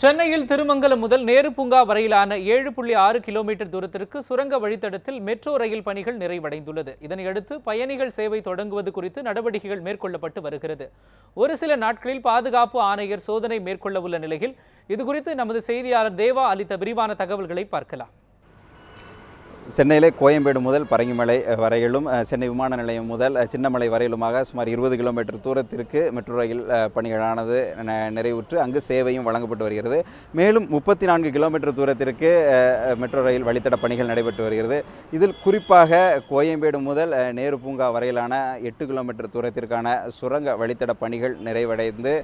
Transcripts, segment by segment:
சென்னையில் திருமங்கலம் முதல் நேரு பூங்கா வரையிலான ஏழு புள்ளி ஆறு கிலோமீட்டர் தூரத்திற்கு சுரங்க வழித்தடத்தில் மெட்ரோ ரயில் பணிகள் நிறைவடைந்துள்ளது. இதனையடுத்து பயணிகள் சேவை தொடங்குவது குறித்து நடவடிக்கைகள் மேற்கொள்ளப்பட்டு வருகிறது. ஒரு சில நாட்களில் பாதுகாப்பு ஆணையர் சோதனை மேற்கொள்ள உள்ள நிலையில் இதுகுறித்து நமது செய்தியாளர் தேவா அளித்த விரிவான தகவல்களை பார்க்கலாம். சென்னையிலே கோயம்பேடு முதல் பரங்கிமலை வரையிலும் சென்னை விமான நிலையம் முதல் சின்னமலை வரையிலுமாக சுமார் இருபது கிலோமீட்டர் தூரத்திற்கு மெட்ரோ ரயில் பணிகளானது நிறைவுற்று அங்கு சேவையும் வழங்கப்பட்டு வருகிறது. மேலும் முப்பத்தி நான்கு கிலோமீட்டர் தூரத்திற்கு மெட்ரோ ரயில் வழித்தட பணிகள் நடைபெற்று வருகிறது. இதில் குறிப்பாக கோயம்பேடு முதல் நேரு பூங்கா வரையிலான எட்டு கிலோமீட்டர் தூரத்திற்கான சுரங்க வழித்தட பணிகள் நிறைவடைந்து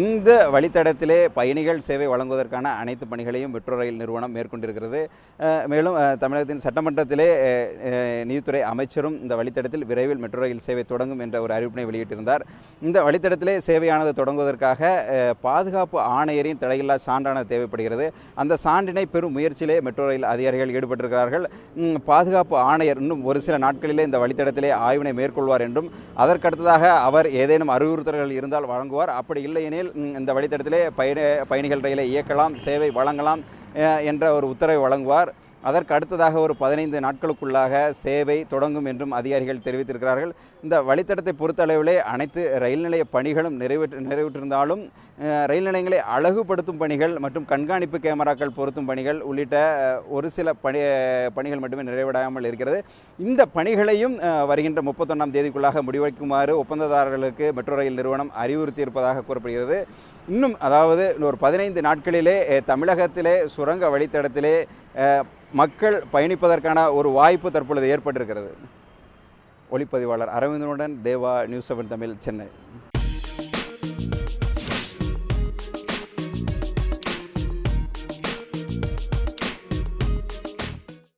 இந்த வழித்தடத்திலே பயணிகள் சேவை வழங்குவதற்கான அனைத்து பணிகளையும் மெட்ரோ ரயில் நிறுவனம் மேற்கொண்டிருக்கிறது. மேலும் தமிழகத்தின் சட்டம் சட்டமன்றத்திலே நீதித்துறை அமைச்சரும் இந்த வழித்தடத்தில் விரைவில் மெட்ரோ ரயில் சேவை தொடங்கும் என்ற ஒரு அறிவிப்பினை வெளியிட்டிருந்தார். இந்த வழித்தடத்திலே சேவையானது தொடங்குவதற்காக பாதுகாப்பு ஆணையரின் தடையில்லா சான்றானது தேவைப்படுகிறது. அந்த சான்றினை பெறும் முயற்சியிலே மெட்ரோ ரயில் அதிகாரிகள் ஈடுபட்டிருக்கிறார்கள். பாதுகாப்பு ஆணையர் இன்னும் ஒரு சில நாட்களிலே இந்த வழித்தடத்திலே ஆய்வினை மேற்கொள்வார் என்றும் அதற்கடுத்ததாக அவர் ஏதேனும் அறிவுறுத்தல்கள் இருந்தால் வழங்குவார். அப்படி இல்லையெனில் இந்த வழித்தடத்திலே பயண பயணிகள் ரயிலை இயக்கலாம் சேவை வழங்கலாம் என்ற ஒரு உத்தரவை வழங்குவார். அதற்கு அடுத்ததாக ஒரு பதினைந்து நாட்களுக்குள்ளாக சேவை தொடங்கும் என்றும் அதிகாரிகள் தெரிவித்திருக்கிறார்கள். இந்த வழித்தடத்தை பொறுத்தளவிலே அனைத்து ரயில் நிலைய பணிகளும் நிறைவேற்று நிறைவேற்றிருந்தாலும் ரயில் நிலையங்களை அழகுபடுத்தும் பணிகள் மற்றும் கண்காணிப்பு கேமராக்கள் பொருத்தும் பணிகள் உள்ளிட்ட ஒரு சில பணி பணிகள் மட்டுமே நிறைவடையாமல் இருக்கிறது. இந்த பணிகளையும் வருகின்ற முப்பத்தொன்னாம் தேதிக்குள்ளாக முடிவெடுக்குமாறு ஒப்பந்ததாரர்களுக்கு மெட்ரோ ரயில் நிறுவனம் அறிவுறுத்தியிருப்பதாக கூறப்படுகிறது. இன்னும் அதாவது ஒரு பதினைந்து நாட்களிலே தமிழகத்திலே சுரங்க வழித்தடத்திலே மக்கள் பயணிப்பதற்கான ஒரு வாய்ப்பு தற்பொழுது ஏற்பட்டிருக்கிறது. ஒளிப்பதிவாளர் அரவிந்தனுடன் தேவா நியூஸ் செவன் தமிழ் சென்னை.